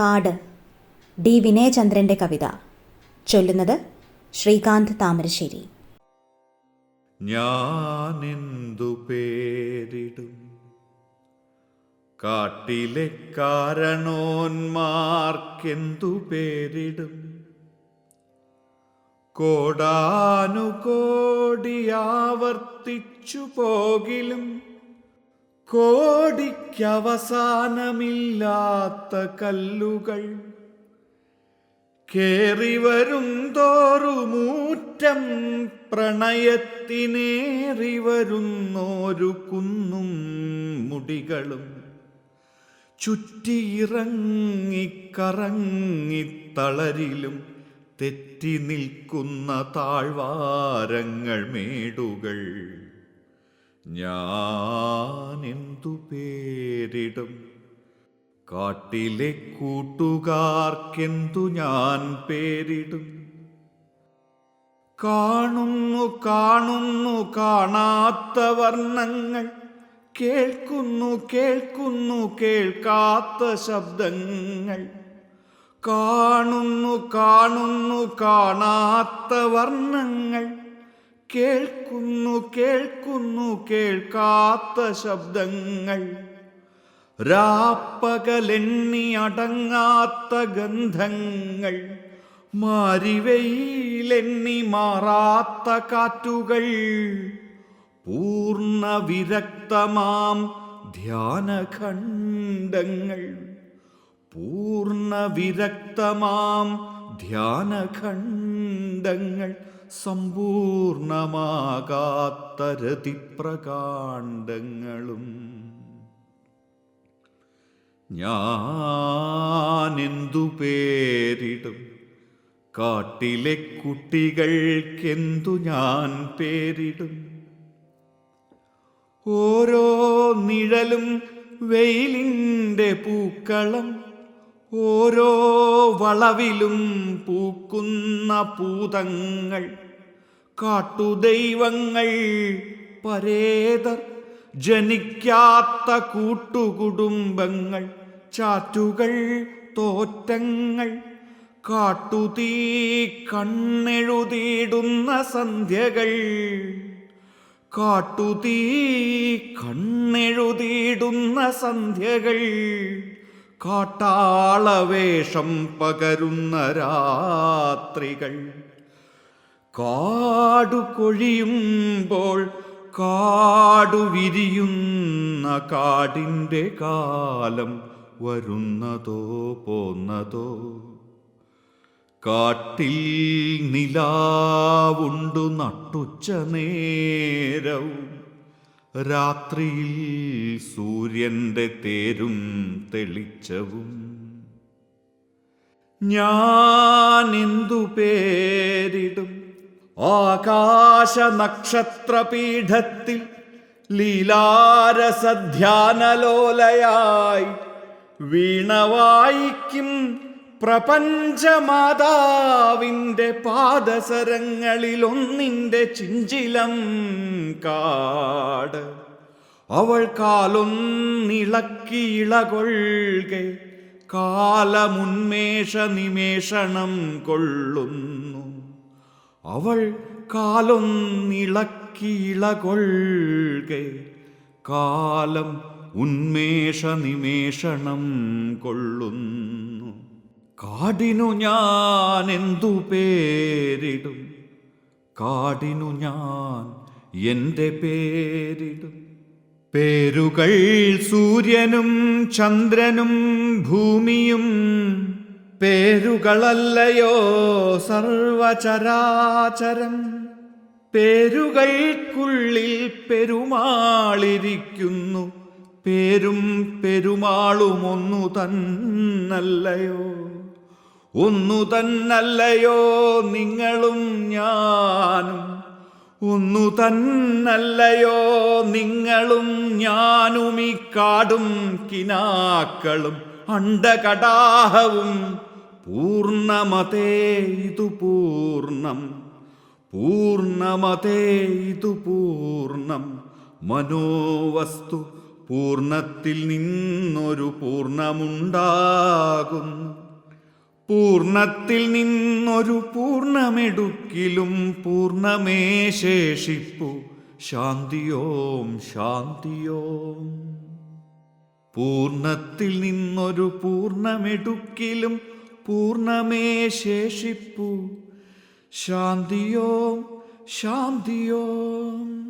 കാട്. ഡി. വിനയചന്ദ്രന്റെ കവിത. ചൊല്ലുന്നത് ശ്രീകാന്ത് താമരശ്ശേരി. ഞാനെന്തു പേരിടും? കാട്ടിലെ കാരണോന്മാർക്കെന്തു പേരിടും? കോടാനുകോടിയാവർത്തിച്ചു പോകിലും കോടിക്കവസാനമില്ലാത്ത കല്ലുകൾ കേറി വരും തോറുമൂറ്റം പ്രണയത്തിനേറി വരുന്നോരു കുന്നും മുടികളും ചുറ്റിയിറങ്ങിക്കറങ്ങിത്തളരിലും തെറ്റി നിൽക്കുന്ന താഴ്വാരങ്ങൾ മേടുകൾ. ഞാനെന്തു പേരിടും? കാട്ടിലെ കൂട്ടുകാർക്കെന്തു ഞാൻ പേരിടും? കാണുന്നു കാണുന്നു കാണാത്ത വർണങ്ങൾ കേൾക്കുന്നു കേൾക്കുന്നു കേൾക്കാത്ത ശബ്ദങ്ങൾ. കാണുന്നു കാണുന്നു കാണാത്ത വർണങ്ങൾ കേൾക്കുന്നു കേൾക്കുന്നു കേൾക്കാത്ത ശബ്ദങ്ങൾ. രാപ്പകലെണ്ണി അടങ്ങാത്ത ഗന്ധങ്ങൾ. മാരിവെയിലെണ്ണി മാറാത്ത കാറ്റുകൾ. പൂർണ വിരക്തമാം ധ്യാനഖണ്ഡങ്ങൾ. പൂർണ വിരക്തമാം ധ്യാനഖണ്ഡങ്ങൾ. സമ്പൂർണമാകാത്ത രതിപ്രകാണ്ഡങ്ങളും ഞാനെന്തു പേരിടും? കാട്ടിലെ കുട്ടികൾക്കെന്തു ഞാൻ പേരിടും? ഓരോ നിഴലും വെയിലിന്റെ പൂക്കളം ഓരോ വളവിലും പൂക്കുന്ന പൂതങ്ങൾ കാട്ടുദൈവങ്ങൾ പരേതർ ജനിക്കാത്ത കൂട്ടുകുടുംബങ്ങൾ ചാറ്റുകൾ തോറ്റങ്ങൾ കാട്ടുതീ കണ്ണെഴുതിയിടുന്ന സന്ധ്യകൾ കാട്ടുതീ കണ്ണെഴുതിയിടുന്ന സന്ധ്യകൾ. കാട്ടാളവേഷം പകരുന്ന രാത്രികൾ. കാടു കൊഴിയുമ്പോൾ കാടു വിരിയുന്ന കാടിന്റെ കാലം വരുന്നതോ പോന്നതോ. കാട്ടിൽ നിലാവുണ്ടു നട്ടുച്ച നേരവും രാത്രിയിൽ സൂര്യന്റെ തേരും തെളിച്ചവും. ഞാനിന്തു പേരിടും? ആകാശ നക്ഷത്രപീഠത്തിൽ ലീലാരസധ്യാനലോലയായി വീണവായിക്കും പ്രപഞ്ചമാതാവിന്റെ പാദസരങ്ങളിലൊന്നിന്റെ ചിഞ്ചിലം കാട്. അവൾ കാലൊന്നിളക്കിയിളകൊള്ളുകെ കാലമുന്മേഷ നിമേഷണം കൊള്ളുന്നു. അവൾ കാലൊന്നിളക്കിയിളകൊള്ളുകെ കാലം ഉന്മേഷ നിമേഷണം കൊള്ളുന്നു. കാടിനു ഞാൻ എന്തു പേരിടും? കാടിനു ഞാൻ എന്റെ പേരിടും. പേരുകൾ സൂര്യനും ചന്ദ്രനും ഭൂമിയും പേരുകളല്ലയോ സർവചരാചരം? പേരുകൾക്കുള്ളിൽ പെരുമാളിരിക്കുന്നു. പേരും പെരുമാളുമൊന്നു തന്നല്ലയോ? ഒന്നു തന്നല്ലയോ നിങ്ങളും ഞാനും? ഒന്നു തന്നല്ലയോ നിങ്ങളും ഞാനും ഈ കാടും കിനാക്കളും അണ്ടകടാഹവും. പൂർണമതേ ഇതു പൂർണം. പൂർണമതേ ഇതു പൂർണം. മനോവസ്തു പൂർണത്തിൽ നിന്നൊരു പൂർണമുണ്ടാകുന്നു. പൂർണത്തിൽ നിന്നൊരു പൂർണമെടുക്കിലും പൂർണമേ ശേഷിപ്പു. ശാന്തിയോം ശാന്തിയോം. പൂർണത്തിൽ നിന്നൊരു പൂർണമെടുക്കിലും പൂർണമേ ശേഷിപ്പു. ശാന്തിയോം ശാന്തിയോം.